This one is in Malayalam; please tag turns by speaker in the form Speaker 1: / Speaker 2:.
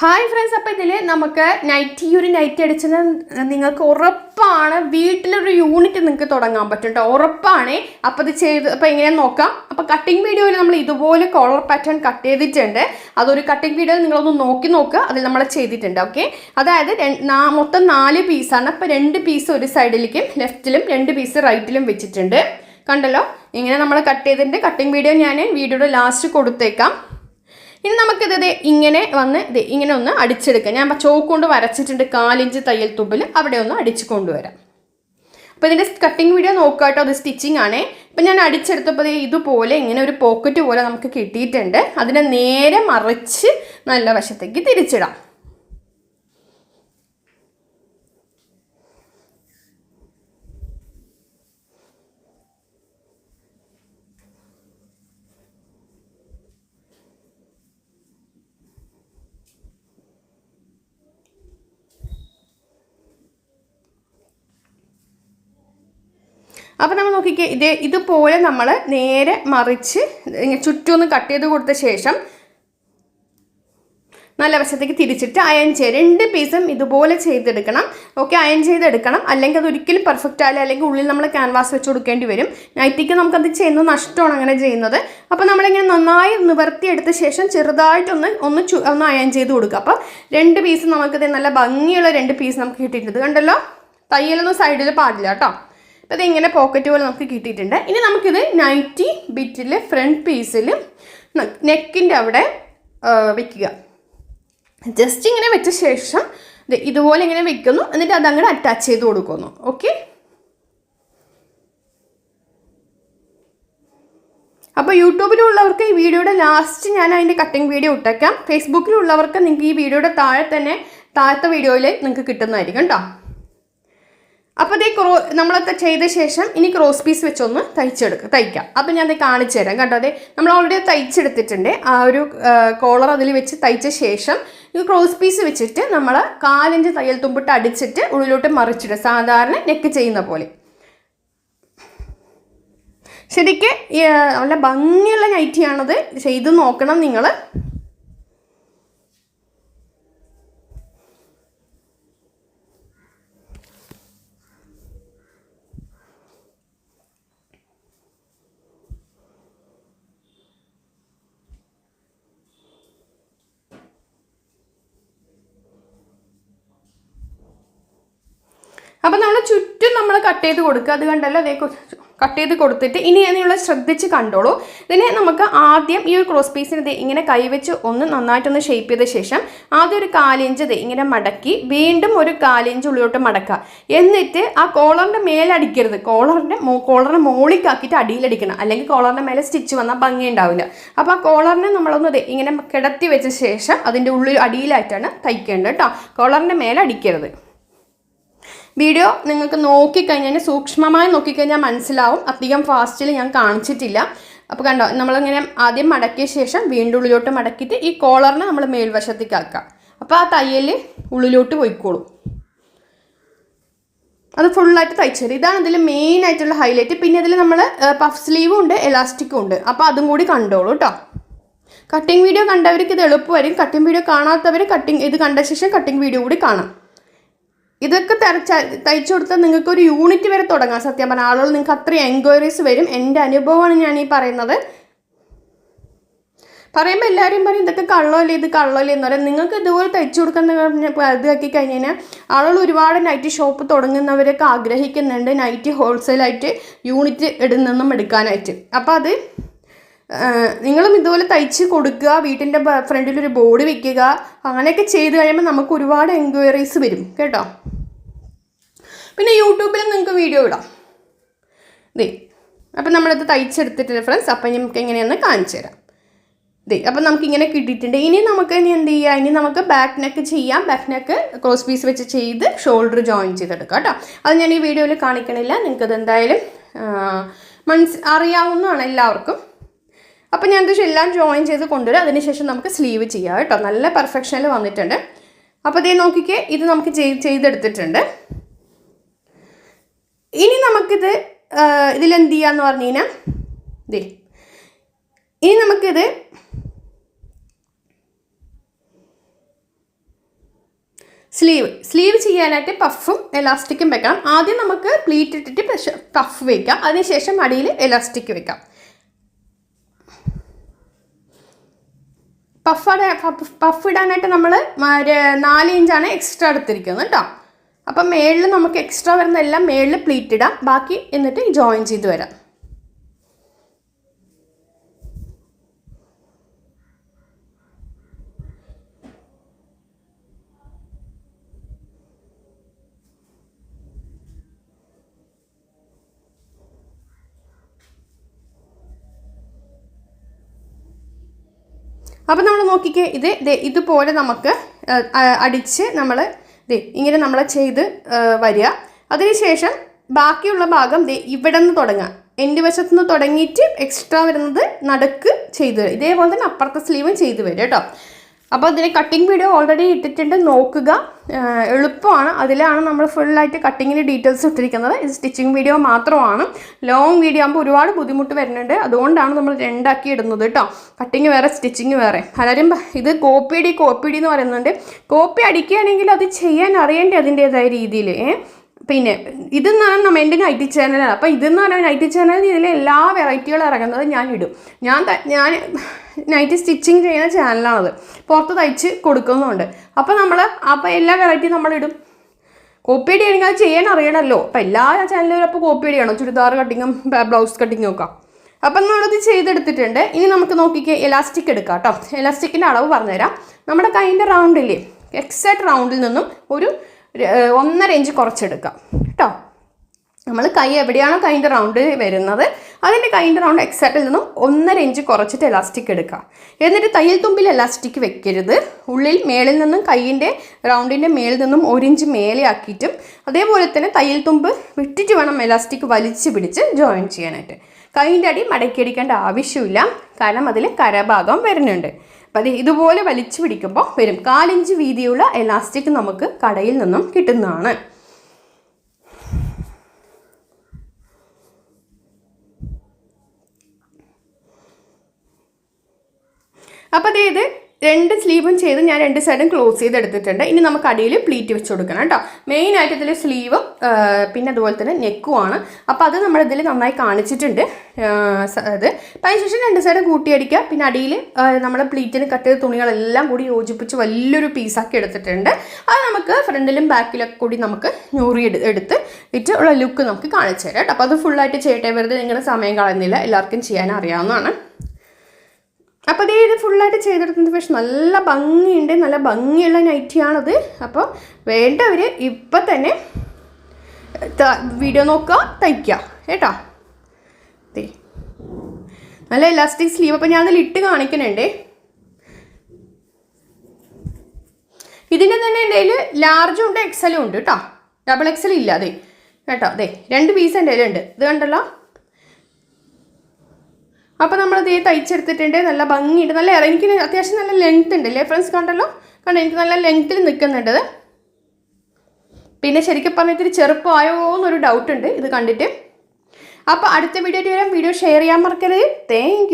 Speaker 1: ഹായ് ഫ്രണ്ട്സ് അപ്പോൾ ഇതിൽ നമുക്ക് നൈറ്റ് ഈ ഒരു നൈറ്റ് അടിച്ചത് നിങ്ങൾക്ക് ഉറപ്പാണ് വീട്ടിലൊരു യൂണിറ്റ് നിങ്ങൾക്ക് തുടങ്ങാൻ പറ്റും കേട്ടോ ഉറപ്പാണ്. അപ്പോൾ ഇത് ചെയ്ത് അപ്പോൾ എങ്ങനെയാണെന്ന് നോക്കാം. അപ്പോൾ കട്ടിങ് വീഡിയോയിൽ നമ്മൾ ഇതുപോലെ കോളർ പാറ്റേൺ കട്ട് ചെയ്തിട്ടുണ്ട്. അതൊരു കട്ടിങ് വീഡിയോ നിങ്ങളൊന്ന് നോക്കി നോക്കുക അതിൽ നമ്മൾ ചെയ്തിട്ടുണ്ട് ഓക്കെ അതായത് മൊത്തം നാല് പീസാണ് അപ്പോൾ രണ്ട് പീസ് ഒരു സൈഡിലേക്കും ലെഫ്റ്റിലും രണ്ട് പീസ് റൈറ്റിലും വെച്ചിട്ടുണ്ട്. കണ്ടല്ലോ? ഇങ്ങനെ നമ്മൾ കട്ട് ചെയ്തിട്ടുണ്ട്. കട്ടിങ് വീഡിയോ ഞാൻ വീഡിയോയുടെ ലാസ്റ്റ് കൊടുത്തേക്കാം. ഇനി നമുക്കിത് ഇങ്ങനെ വന്ന് ഇത് ഇങ്ങനെ ഒന്ന് അടിച്ചെടുക്കാം. ഞാൻ ചോക്ക് കൊണ്ട് വരച്ചിട്ടുണ്ട് കാലിഞ്ച് തയ്യൽ തുമ്പിൽ. അവിടെ ഒന്ന് അടിച്ചു കൊണ്ടുവരാം. അപ്പോൾ ഇതിന്റെ കട്ടിങ് വീഡിയോ നോക്കുക കേട്ടോ. അത് സ്റ്റിച്ചിങ് ആണേ. ഇപ്പം ഞാൻ അടിച്ചെടുത്തപ്പോൾ ഇതുപോലെ ഇങ്ങനെ ഒരു പോക്കറ്റ് പോലെ നമുക്ക് കിട്ടിയിട്ടുണ്ട്. അതിനെ നേരെ മറിച്ച് നല്ല വശത്തേക്ക് തിരിച്ചിടാം. അപ്പോൾ നമ്മൾ നോക്കിക്കേ ഇതേ ഇതുപോലെ നമ്മൾ നേരെ മറിച്ച് ഇങ്ങനെ ചുറ്റും ഒന്ന് കട്ട് ചെയ്ത് കൊടുത്ത ശേഷം നല്ല വശത്തേക്ക് തിരിച്ചിട്ട് അയൺ ചെയ്യുക രണ്ട് പീസും ഇതുപോലെ ചെയ്തെടുക്കണം. ഓക്കെ അയൺ ചെയ്തെടുക്കണം. അല്ലെങ്കിൽ അത് ഒരിക്കലും പെർഫെക്റ്റ് ആയില്ല അല്ലെങ്കിൽ ഉള്ളിൽ നമ്മൾ ക്യാൻവാസ് വെച്ച് കൊടുക്കേണ്ടി വരും. നൈറ്റിക്ക് നമുക്കത് ചെയ്യുന്ന നഷ്ടമാണ് അങ്ങനെ ചെയ്യുന്നത്. അപ്പോൾ നമ്മളിങ്ങനെ നന്നായി നിവർത്തിയെടുത്ത ശേഷം ചെറുതായിട്ടൊന്ന് ഒന്ന് ചു ഒന്ന് അയൺ ചെയ്ത് കൊടുക്കുക. അപ്പോൾ രണ്ട് പീസ് നമുക്കിത് നല്ല ഭംഗിയുള്ള രണ്ട് പീസ് നമുക്ക് കിട്ടിയിട്ടുണ്ട്. കണ്ടല്ലോ? തയ്യലൊന്നും സൈഡിൽ പാടില്ല കേട്ടോ. അപ്പോൾ ഇതിങ്ങനെ പോക്കറ്റ് പോലെ നമുക്ക് കിട്ടിയിട്ടുണ്ട്. ഇനി നമുക്കിത് നൈറ്റി ബിറ്റിൽ ഫ്രണ്ട് പീസിൽ നെക്കിന്റെ അവിടെ വെക്കുക. ജസ്റ്റ് ഇങ്ങനെ വെച്ച ശേഷം ഇതുപോലെ ഇങ്ങനെ വെക്കുന്നു. എന്നിട്ട് അതങ്ങനെ അറ്റാച്ച് ചെയ്ത് കൊടുക്കുന്നു. ഓക്കെ അപ്പോൾ യൂട്യൂബിലുള്ളവർക്ക് ഈ വീഡിയോയുടെ ലാസ്റ്റ് ഞാൻ അതിന്റെ കട്ടിങ് വീഡിയോ ഇട്ടേക്കാം. ഫേസ്ബുക്കിലുള്ളവർക്ക് നിങ്ങൾക്ക് ഈ വീഡിയോയുടെ താഴെ തന്നെ താഴത്തെ വീഡിയോയിൽ നിങ്ങൾക്ക് കിട്ടുന്നതായിരിക്കും കേട്ടോ. അപ്പോൾ ഇതേ ക്രോ നമ്മളൊക്കെ ചെയ്ത ശേഷം ഇനി ക്രോസ് പീസ് വെച്ചൊന്ന് തയ്ച്ചെടുക്കുക തയ്ക്കാം. അപ്പോൾ ഞാൻ കാണിച്ചു തരാം കേട്ടോ. അതെ നമ്മൾ ഓൾറെഡി തയ്ച്ചെടുത്തിട്ടുണ്ട്. ആ ഒരു കോളർ അതിൽ വെച്ച് തയ്ച്ച ശേഷം ഈ ക്രോസ് പീസ് വെച്ചിട്ട് നമ്മൾ കാലിന്റെ തയ്യൽ തുമ്പിട്ട് അടിച്ചിട്ട് ഉള്ളിലോട്ട് മറിച്ചിടുക. സാധാരണ നെക്ക് ചെയ്യുന്ന പോലെ. ശരിക്ക് നല്ല ഭംഗിയുള്ള നൈറ്റിയാണത് ചെയ്ത് നോക്കണം നിങ്ങൾ അപ്പം നമ്മൾ ചുറ്റും കട്ട് ചെയ്ത് കൊടുക്കുക. അത് കണ്ടല്ലോ അതേ കട്ട് ചെയ്ത് കൊടുത്തിട്ട് ഇനി നിങ്ങൾ ശ്രദ്ധിച്ച് കണ്ടോളൂ. ഇതിനെ നമുക്ക് ആദ്യം ഈ ഒരു ക്രോസ് പീസിന് ഇത് ഇങ്ങനെ കൈവച്ച് ഒന്ന് നന്നായിട്ടൊന്ന് ഷേപ്പ് ചെയ്ത ശേഷം ആദ്യം ഒരു കാലിഞ്ച് ഇത് ഇങ്ങനെ മടക്കി വീണ്ടും ഒരു കാലിഞ്ച് ഉള്ളിലോട്ട് മടക്കുക. എന്നിട്ട് ആ കോളറിന്റെ മേലടിക്കരുത് കോളറിന്റെ കോളറിനെ മോളിക്കാക്കിയിട്ട് അടിയിലടിക്കണം അല്ലെങ്കിൽ കോളറിന്റെ മേലെ സ്റ്റിച്ച് വന്നാൽ ഭംഗി ഉണ്ടാവില്ല. അപ്പോൾ ആ കോളറിനെ നമ്മളൊന്ന് ദേ ഇങ്ങനെ കിടത്തി വെച്ച ശേഷം അതിന്റെ ഉള്ളിൽ അടിയിലായിട്ടാണ് തയ്ക്കേണ്ടത് കേട്ടോ കോളറിന്റെ മേലെ അടിക്കരുത്. വീഡിയോ നിങ്ങൾക്ക് നോക്കിക്കഴിഞ്ഞാൽ സൂക്ഷ്മമായി നോക്കിക്കഴിഞ്ഞാൽ മനസ്സിലാവും. അധികം ഫാസ്റ്റിൽ ഞാൻ കാണിച്ചിട്ടില്ല. അപ്പോൾ കണ്ടോ നമ്മളിങ്ങനെ ആദ്യം മടക്കിയ ശേഷം വീണ്ടും ഉള്ളിലോട്ട് മടക്കിയിട്ട് ഈ കോളറിനെ നമ്മൾ മേൽവശത്തേക്ക് ആക്കാം അപ്പോൾ ആ തയ്യൽ ഉള്ളിലോട്ട് പോയിക്കോളും. അത് ഫുള്ളായിട്ട് തയ്ച്ചത് ഇതാണ് ഇതിൽ മെയിൻ ആയിട്ടുള്ള ഹൈലൈറ്റ് പിന്നെ ഇതിൽ നമ്മൾ പഫ് സ്ലീവും ഉണ്ട് എലാസ്റ്റിക്കും ഉണ്ട്. അപ്പോൾ അതും കൂടി കണ്ടോളൂ കേട്ടോ കട്ടിങ് വീഡിയോ കണ്ടവർക്ക് ഇത് എളുപ്പമായിരിക്കും. കട്ടിങ് വീഡിയോ കാണാത്തവർ കട്ടിങ് ഇത് കണ്ട ശേഷം കട്ടിങ് വീഡിയോ കൂടി കാണാം. ഇതൊക്കെ തരച്ച തയ്ച്ചു കൊടുത്താൽ നിങ്ങൾക്ക് ഒരു യൂണിറ്റ് വരെ തുടങ്ങാം സത്യം പറഞ്ഞാൽ ആളുകൾ നിങ്ങൾക്ക് അത്രയും എൻക്വയറീസ് വരും. എന്റെ അനുഭവമാണ് ഞാൻ ഈ പറയുന്നത്. പറയുമ്പോൾ എല്ലാവരും പറയും ഇതൊക്കെ കള്ളമല്ലേ ഇത് കള്ളമല്ലേ എന്ന് പറയാം. നിങ്ങൾക്ക് ഇതുപോലെ തയ്ച്ചു കൊടുക്കുന്ന ഇതാക്കി കഴിഞ്ഞ് കഴിഞ്ഞാൽ ആളുകൾ ഒരുപാട് നൈറ്റ് ഷോപ്പ് തുടങ്ങുന്നവരൊക്കെ ആഗ്രഹിക്കുന്നുണ്ട്. നൈറ്റ് ഹോൾസെയിലായിട്ട് യൂണിറ്റ് ഇടുന്നെന്നും എടുക്കാനായിട്ട്. അപ്പോൾ അത് നിങ്ങളും ഇതുപോലെ തയ്ച്ച് കൊടുക്കുക വീട്ടിന്റെ ഫ്രണ്ടിലൊരു ബോർഡ് വെക്കുക അങ്ങനെയൊക്കെ ചെയ്ത് കഴിയുമ്പോൾ നമുക്ക് ഒരുപാട് എൻക്വയറീസ് വരും. കേട്ടോ? പിന്നെ യൂട്യൂബിലും നിങ്ങൾക്ക് വീഡിയോ ഇടാം. ദേ അപ്പം നമ്മളിത് തയ്ച്ചെടുത്തിട്ട് ഫ്രണ്ട്സ് അപ്പം നമുക്ക് എങ്ങനെയാണെന്ന് കാണിച്ചു തരാം. ദേ അപ്പം നമുക്കിങ്ങനെ കിട്ടിയിട്ടുണ്ട്. ഇനി നമുക്ക് ഇനി എന്ത് ചെയ്യുക ഇനി നമുക്ക് ബാക്ക് നെക്ക് ചെയ്യാം. ബാക്ക് നെക്ക് ക്രോസ് പീസ് വെച്ച് ചെയ്ത് ഷോൾഡർ ജോയിൻ ചെയ്തെടുക്കാം കേട്ടോ. അത് ഞാൻ ഈ വീഡിയോയിൽ കാണിക്കണില്ല. നിങ്ങൾക്കത് എന്തായാലും മനസ് അറിയാവുന്നതാണ് എല്ലാവർക്കും. അപ്പം ഞാൻ എന്താ എല്ലാം ജോയിൻ ചെയ്ത് കൊണ്ടുവരും. അതിനുശേഷം നമുക്ക് സ്ലീവ് ചെയ്യാം കേട്ടോ. നല്ല പെർഫെക്ഷനിൽ വന്നിട്ടുണ്ട്. അപ്പോൾ ഇതേ നോക്കിക്കേ. ഇത് നമുക്ക് ചെയ്ത് ചെയ്തെടുത്തിട്ടുണ്ട്. ഇനി നമുക്കിത് ഇതിലെന്ത് ചെയ്യാന്ന് പറഞ്ഞു കഴിഞ്ഞാൽ ഇനി നമുക്കിത് സ്ലീവ് സ്ലീവ് ചെയ്യാനായിട്ട് പഫും എലാസ്റ്റിക്കും വെക്കാം ആദ്യം നമുക്ക് പ്ലീറ്റ് ഇട്ടിട്ട് പഫ് വെക്കാം. അതിനുശേഷം അടിയിൽ എലാസ്റ്റിക് വെക്കാം. പഫ് പഫ് ഇടാനായിട്ട് നമ്മൾ നാല് ഇഞ്ചാണ് എക്സ്ട്രാ എടുത്തിരിക്കുന്നത് കേട്ടോ. അപ്പം മേളിൽ നമുക്ക് എക്സ്ട്രാ വരുന്ന എല്ലാം മേളിൽ പ്ലീറ്റ് ഇടാം. ബാക്കി എന്നിട്ട് ജോയിൻ ചെയ്ത് വരാം. അപ്പം നമ്മൾ നോക്കിക്കേ ഇത് ഇതുപോലെ നമുക്ക് അടിച്ച് നമ്മൾ ദേ ഇങ്ങനെ നമ്മൾ ചെയ്ത് വരിക. അതിനുശേഷം ബാക്കിയുള്ള ഭാഗം ദേ ഇവിടെ നിന്ന് തുടങ്ങുക എന്റെ വശത്തു നിന്ന് തുടങ്ങിയിട്ട് എക്സ്ട്രാ വരുന്നത് നടുക്ക് ചെയ്ത് ഇതേപോലെ തന്നെ അപ്പുറത്തെ സ്ലീവും ചെയ്ത് വരിക കേട്ടോ. അപ്പോൾ ഇതിന് കട്ടിങ് വീഡിയോ ഓൾറെഡി ഇട്ടിട്ടുണ്ട്. നോക്കുക. എളുപ്പമാണ്. അതിലാണ് നമ്മൾ ഫുള്ളായിട്ട് കട്ടിങ്ങിന്റെ ഡീറ്റെയിൽസ് ഇട്ടിരിക്കുന്നത് ഇത് സ്റ്റിച്ചിങ് വീഡിയോ മാത്രമാണ്. ലോങ് വീഡിയോ ആകുമ്പോൾ ഒരുപാട് ബുദ്ധിമുട്ട് വരുന്നുണ്ട്. അതുകൊണ്ടാണ് നമ്മൾ രണ്ടാക്കി ഇടുന്നത് കേട്ടോ. കട്ടിങ് വേറെ സ്റ്റിച്ചിങ് വേറെ. പലരും ഇത് കോപ്പി അടി കോപ്പി അടി എന്ന് പറയുന്നുണ്ട്. കോപ്പി അടിക്കുകയാണെങ്കിൽ അത് ചെയ്യാൻ അറിയേണ്ടേ അതിന്റേതായ രീതിയിൽ. പിന്നെ ഇതെന്നാണ് നമ്മ എന്റെ ഐ ടി ചാനലാണ് അപ്പോൾ ഇതെന്ന് പറഞ്ഞാൽ ടി ചാനലിൽ ഇതിലെ എല്ലാ വെറൈറ്റികളും ഇറങ്ങുന്നത് ഞാൻ ഇടും. ഞാൻ ഞാൻ നൈറ്റ് സ്റ്റിച്ചിങ് ചെയ്യുന്ന ചാനലാണത് പുറത്ത് തയ്ച്ച് കൊടുക്കുന്നുണ്ട്. അപ്പോൾ നമ്മൾ അപ്പോൾ എല്ലാ വെറൈറ്റിയും നമ്മളിടും കോപ്പി അടിയാണെങ്കിൽ അത് ചെയ്യാൻ അറിയണമല്ലോ അപ്പോൾ എല്ലാ ചാനലിലും അപ്പോൾ കോപ്പി അടിയാണോ ചുരിദാർ കട്ടിങ്ങും ബ്ലൗസ് കട്ടിങ്ങും ഒക്കെ. അപ്പം നമ്മളത് ചെയ്തെടുത്തിട്ടുണ്ട്. ഇനി നമുക്ക് നോക്കിക്കേ എലാസ്റ്റിക് എടുക്കാം കേട്ടോ എലാസ്റ്റിക്കിന്റെ അളവ് പറഞ്ഞുതരാം. നമ്മുടെ കൈന്റെ റൗണ്ടില്ലേ എക്സാക്ട് റൗണ്ടിൽ നിന്നും ഒരു ഒന്നര ഇഞ്ച് കുറച്ചെടുക്കാം. കേട്ടോ? നമ്മൾ കൈ എവിടെയാണോ കൈന്റെ റൗണ്ട് വരുന്നത് അതിന്റെ കൈന്റെ റൗണ്ട് എക്സാക്റ്റിൽ നിന്നും ഒന്നര ഇഞ്ച് കുറച്ചിട്ട് എലാസ്റ്റിക് എടുക്കുക എന്നിട്ട് തയ്യൽ തുമ്പിൽ എലാസ്റ്റിക് വെക്കരുത്. ഉള്ളിൽ മേളിൽ നിന്നും കൈയിന്റെ റൗണ്ടിന്റെ മേളിൽ നിന്നും ഒരു ഇഞ്ച് മേലെ ആക്കിയിട്ടും അതേപോലെ തന്നെ തയ്യൽ തുമ്പ് വിട്ടിട്ട് വേണം എലാസ്റ്റിക് വലിച്ച് പിടിച്ച് ജോയിൻ ചെയ്യാനായിട്ട്. കൈന്റെ അടി മടക്കി അടിക്കേണ്ട ആവശ്യമില്ല. കാരണം അതിൽ കരഭാഗം വരുന്നുണ്ട്. അപ്പം ഇതുപോലെ വലിച്ചു പിടിക്കുമ്പോൾ വരും. കാലിഞ്ച് വീതിയുള്ള എലാസ്റ്റിക് നമുക്ക് കടയിൽ നിന്നും കിട്ടുന്നതാണ്. അപ്പോൾ അതായത് രണ്ട് സ്ലീവും ചെയ്ത് ഞാൻ രണ്ട് സൈഡും ക്ലോസ് ചെയ്ത് എടുത്തിട്ടുണ്ട്. ഇനി നമുക്ക് അടിയിൽ പ്ലീറ്റ് വെച്ച് കൊടുക്കണം കേട്ടോ. മെയിനായിട്ട് ഇതിൽ സ്ലീവും പിന്നെ അതുപോലെ തന്നെ നെക്കുമാണ് അപ്പോൾ അത് നമ്മളിതിൽ നന്നായി കാണിച്ചിട്ടുണ്ട്. അത്. അതിന് അതിനുശേഷം രണ്ട് സൈഡും കൂട്ടിയടിക്കുക പിന്നെ അടിയിൽ നമ്മൾ പ്ലീറ്റിന് കട്ട് ചെയ്ത തുണികളെല്ലാം കൂടി യോജിപ്പിച്ച് വലിയൊരു പീസാക്കി എടുത്തിട്ടുണ്ട്. അത് നമുക്ക് ഫ്രണ്ടിലും ബാക്കിലൊക്കെ കൂടി നമുക്ക് ഞൂറി എടു എടുത്ത് ഇട്ട് ഉള്ള ലുക്ക് നമുക്ക് കാണിച്ചു തരാം കേട്ടോ. അപ്പോൾ അത് ഫുള്ളായിട്ട് ചെയ്യട്ടെ. വെറുതെ നിങ്ങളുടെ സമയം കളയുന്നില്ല. എല്ലാവർക്കും ചെയ്യാൻ അറിയാവുന്നതാണ്. അപ്പോൾ ദേ ഇത് ഫുള്ളായിട്ട് ചെയ്തെടുത്തതിന് പക്ഷെ നല്ല ഭംഗിയുണ്ട് നല്ല ഭംഗിയുള്ള നൈറ്റിയാണത്. അപ്പോൾ വേണ്ടവർ ഇപ്പം തന്നെ വീഡിയോ നോക്കുക തയ്ക്കുക കേട്ടോ? നല്ല ഇലാസ്റ്റിക് സ്ലീവ് അപ്പോൾ ഞാൻ ഇട്ട് കാണിക്കുന്നുണ്ടേ. ഇതിന്റെ തന്നെ എന്റെ കയ്യിൽ ലാർജും ഉണ്ട് എക്സലും ഉണ്ട് കേട്ടോ? ഡബിൾ എക്സൽ ഇല്ല അതെ കേട്ടോ അതെ രണ്ട് പീസ് എന്റെ കയ്യിലുണ്ട്. ഇത് കണ്ടല്ലോ? അപ്പോൾ നമ്മൾ ഈ തയ്ച്ചെടുത്തിട്ടുണ്ട്. നല്ല ഭംഗിയുണ്ട്. നല്ല എനിക്ക് അത്യാവശ്യം നല്ല ലെങ്ത് ഉണ്ട് അല്ലേ ഫ്രണ്ട്സ് കണ്ടല്ലോ? കണ്ടോ? എനിക്ക് നല്ല ലെങ്ത്തിൽ നിൽക്കുന്നുണ്ട്. പിന്നെ ശരിക്കും പറഞ്ഞാൽ ഇത്തിരി ചെറുപ്പമായോ എന്നൊരു ഡൗട്ട് ഉണ്ട്. ഇത് കണ്ടിട്ട്. അപ്പോൾ അടുത്ത വീഡിയോ വരാം. വീഡിയോ ഷെയർ ചെയ്യാൻ മറക്കരുത്. താങ്ക്